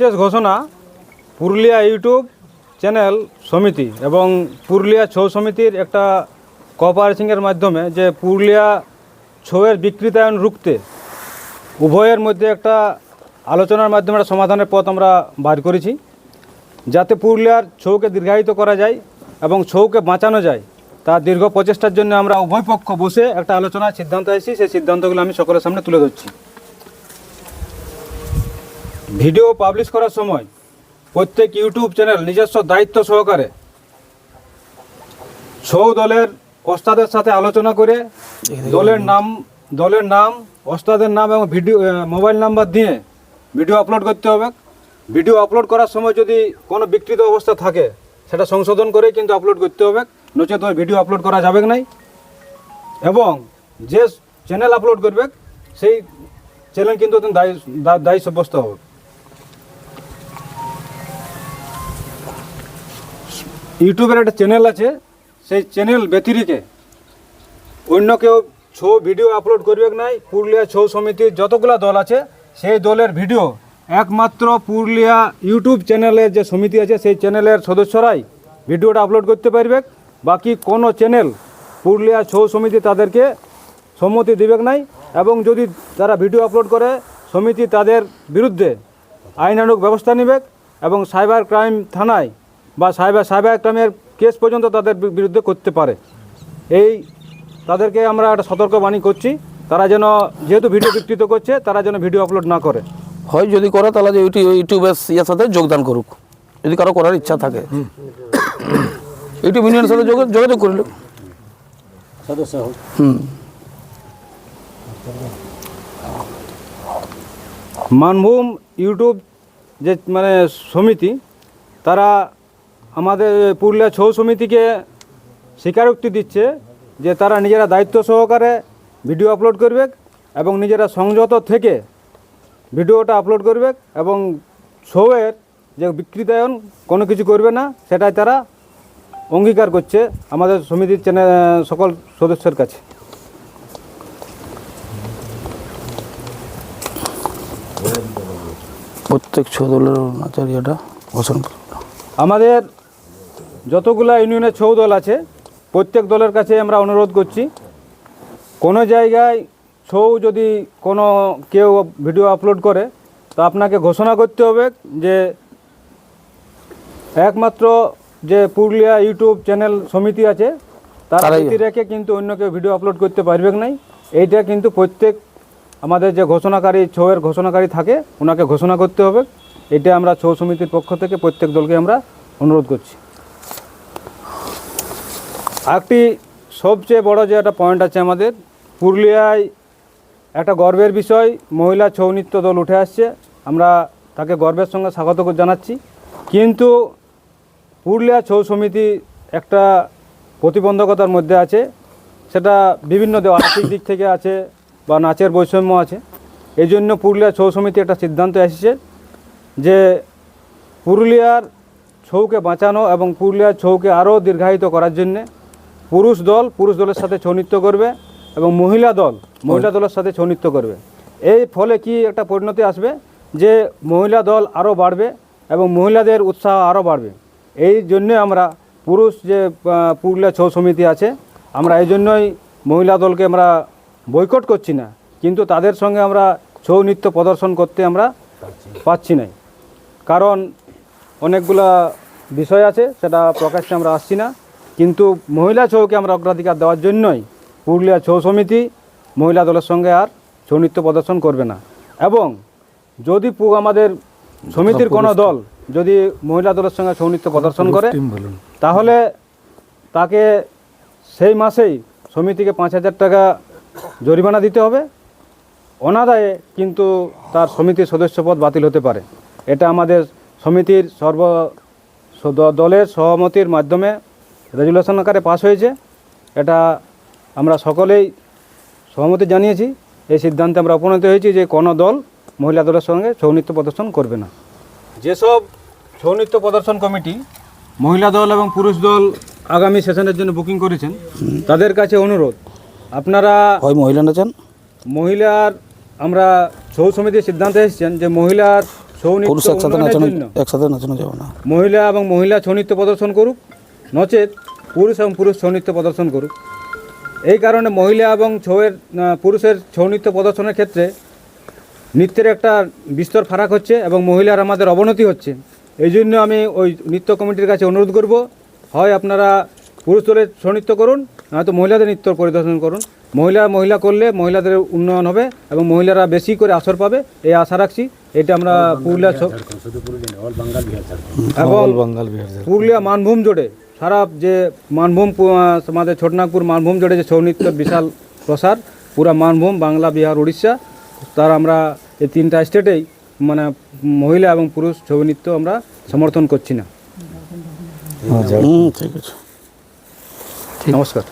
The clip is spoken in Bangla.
বিশেষ ঘোষণা পুরুলিয়া ইউটিউব চ্যানেল সমিতি এবং পুরুলিয়া ছৌ সমিতির একটা কোঅপারেশনের মাধ্যমে যে পুরুলিয়া ছৌয়ের বিকৃতায়ন রুখতে উভয়ের মধ্যে একটা আলোচনার মাধ্যমে একটা সমাধানের পথ আমরা বার করেছি, যাতে পুরুলিয়ার ছৌকে দীর্ঘায়িত করা যায় এবং ছৌকে বাঁচানো যায়। তার দীর্ঘ প্রচেষ্টার জন্য আমরা উভয় পক্ষ বসে একটা আলোচনার সিদ্ধান্ত এসেছি সেই সিদ্ধান্তগুলো আমি সকলের সামনে তুলে ধরছি। ভিডিও পাবলিশ করার সময় প্রত্যেক ইউটিউব চ্যানেল নিজস্ব দায়িত্ব সহকারে সৌ দলের ওস্তাদের সাথে আলোচনা করে দলের নাম দলের নাম ওস্তাদের নাম এবং ভিডিও মোবাইল নাম্বার দিয়ে ভিডিও আপলোড করতে হবে। ভিডিও আপলোড করার সময় যদি কোনো বিকৃত অবস্থা থাকে সেটা সংশোধন করে কিন্তু আপলোড করতে হবে। নচেত ওই ভিডিও আপলোড করা যাবে নাই। এবং যে চ্যানেল আপলোড করবে সেই চ্যানেল কিন্তু দায়ী দায়ী সাব্যস্ত হবে। ইউটিউবের একটা চ্যানেল আছে, সেই চ্যানেল ব্যতিরিকে। অন্য কেউ ছৌ ভিডিও আপলোড করবে নাই, পুরুলিয়া ছৌ সমিতির যতগুলা দল আছে, সেই দলের ভিডিও। একমাত্র পুরুলিয়া ইউটিউব চ্যানেলের যে সমিতি আছে, সেই চ্যানেলের সদস্যরাই ভিডিওটা আপলোড করতে পারবে। বাকি কোনো চ্যানেল পুরুলিয়া ছৌ সমিতি তাদেরকে সম্মতি দেবে নাই, এবং যদি তারা ভিডিও আপলোড করে, সমিতি তাদের বিরুদ্ধে আইনানুক ব্যবস্থা নেবে এবং সাইবার ক্রাইম থানায় বা সাইবার সাইবার ক্রাইমের কেস পর্যন্ত তাদের বিরুদ্ধে করতে পারে। এই তাদেরকে আমরা একটা সতর্কবাণী করছি তারা যেন যেহেতু ভিডিও বিকৃত করছে তারা যেন ভিডিও আপলোড না করে। হয় যদি করে তাহলে যে ইউটিউব ইউটিউবের ইয়ের সাথে যোগদান করুক। যদি কারও করার ইচ্ছা থাকে। ইউটিউব ইউনিয়নের সাথে যোগ- যোগাযোগ করল হুম। মানভূম ইউটিউব যে মানে সমিতি তারা আমাদের পুরুলিয়া ছৌ সমিতিকে স্বীকারোক্তি দিচ্ছে যে তারা নিজেরা দায়িত্ব সহকারে ভিডিও আপলোড করবে এবং নিজেরা সংযত থেকে ভিডিওটা আপলোড করবে এবং ছৌয়ের যে বিকৃতায়ন কোনো কিছু করবে না সেটাই তারা অঙ্গীকার করছে আমাদের সমিতির চ্যানেল সকল সদস্যের কাছে। প্রত্যেক ছ দলের নাচের ইয়েটা ঘোষণা আমাদের যতগুলা ইউনিয়নের ছৌ দল আছে প্রত্যেক দলের কাছে আমরা অনুরোধ করছি কোনো জায়গায় ছৌ যদি কোনো কেউ ভিডিও আপলোড করে তো আপনাকে ঘোষণা করতে হবে যে একমাত্র যে পুরুলিয়া ইউটিউব চ্যানেল সমিতি আছে তার ভিত্তি রেখে কিন্তু অন্য কেউ ভিডিও আপলোড করতে পারবে নাই। এইটা কিন্তু প্রত্যেক আমাদের যে ঘোষণাকারী ছৌয়ের ঘোষণাকারী থাকে ওনাকে ঘোষণা করতে হবে। এটা আমরা ছৌ সমিতির পক্ষ থেকে প্রত্যেক দলকে আমরা অনুরোধ করছি। আরেকটি সবচেয়ে বড় যে একটা পয়েন্ট আছে আমাদের, পুরুলিয়ায় একটা গর্বের বিষয়, মহিলা ছৌ নৃত্য দল উঠে আসছে। আমরা তাকে গর্বের সঙ্গে স্বাগত জানাচ্ছি। কিন্তু পুরুলিয়া ছৌ সমিতি একটা প্রতিবন্ধকতার মধ্যে আছে। সেটা বিভিন্ন দে- আর্থিক দিক থেকে আছে বা নাচের বৈষম্য আছে। এই জন্য পুরুলিয়া ছৌ সমিতি একটা সিদ্ধান্ত এসেছে যে পুরুলিয়ার ছৌকে বাঁচানো এবং পুরুলিয়ার ছৌকে আরও দীর্ঘায়িত করার জন্যে পুরুষ দল, পুরুষ দলের সাথে ছৌ নৃত্য করবে এবং মহিলা দল, মহিলা দলের সাথে ছৌ নৃত্য করবে। এই ফলে কি একটা পরিণতি আসবে? যে মহিলা দল আরও বাড়বে এবং মহিলাদের উৎসাহ আরও বাড়বে। এই জন্যে আমরা পুরুষ যে পুরুলিয়া ছৌ সমিতি আছে, আমরা এই জন্যই মহিলা দলকে আমরা বয়কট করছি না। কিন্তু তাদের সঙ্গে আমরা ছৌ নৃত্য প্রদর্শন করতে আমরা পাচ্ছি না কারণ অনেকগুলা বিষয় আছে, সেটা প্রকাশ্যে আমরা আসছি না। কিন্তু মহিলা ছৌকে আমরা অগ্রাধিকার দেওয়ার জন্যই পুরুলিয়া ছৌ সমিতি মহিলা দলের সঙ্গে আর ছৌ নৃত্য প্রদর্শন করবে না। এবং যদি পু- আমাদের সমিতির কোনো দল যদি মহিলা দলের সঙ্গে ছৌ নৃত্য প্রদর্শন করে তাহলে তাকে সেই মাসেই সমিতিকে পাঁচ হাজার টাকা জরিমানা দিতে হবে। অনাদায়ে কিন্তু তার সমিতির সদস্যপদ বাতিল হতে পারে। এটা আমাদের সমিতির সর্ব দলের সহমতির মাধ্যমে রেজুলেশন আকারে পাস হয়েছে। এটা আমরা সকলেই সহমতি জানিয়েছি। এই সিদ্ধান্তে আমরা উপনীত হয়েছি যে কোনো দল মহিলা দলের সঙ্গে ছৌ নৃত্য প্রদর্শন করবে না। যেসব ছৌ নৃত্য প্রদর্শন কমিটি মহিলা দল এবং পুরুষ দল আগামী সেশনের জন্য বুকিং করেছেন তাদের কাছে অনুরোধ আপনারা হয় মহিলা নাচেন। মহিলার আমরা ছৌ সমিতির সিদ্ধান্তে এসেছেন যে মহিলার ছৌ নৃত্য একসাথে নাচানো একসাথে নাচানো যাবে না। মহিলা এবং মহিলা ছৌ নৃত্য প্রদর্শন করুক। নচেত পুরুষ এবং পুরুষ ছৌ নৃত্য প্রদর্শন করুক। এই কারণে মহিলা এবং ছৌয়ের পুরুষের ছৌ নৃত্য প্রদর্শনের ক্ষেত্রে নৃত্যের একটা বিস্তর ফারাক হচ্ছে এবং মহিলার আমাদের অবনতি হচ্ছে। এই জন্য আমি ওই নৃত্য কমিটির কাছে অনুরোধ করব হয় আপনারা পুরুষ দলের ছৌ নৃত্য করুন নয়তো মহিলাদের নৃত্য পরিদর্শন করুন। মহিলা মহিলা করলে মহিলাদের উন্নয়ন হবে এবং মহিলারা বেশি করে আসর পাবে এই আশা রাখছি। এটা আমরা পুরুলিয়া ছ- এবং পুরুলিয়া মানভূম জোড়ে সারা যে মানভূম আমাদের ছোটনাগপুর মানভূম জুড়ে যে ছৌ নৃত্য বিশাল প্রসার পুরা মানভূম বাংলা বিহার উড়িষ্যা তার আমরা এই তিনটা স্টেটেই মানে মহিলা এবং পুরুষ ছৌ নৃত্য আমরা সমর্থন করছি না। ঠিক আছে। নমস্কার।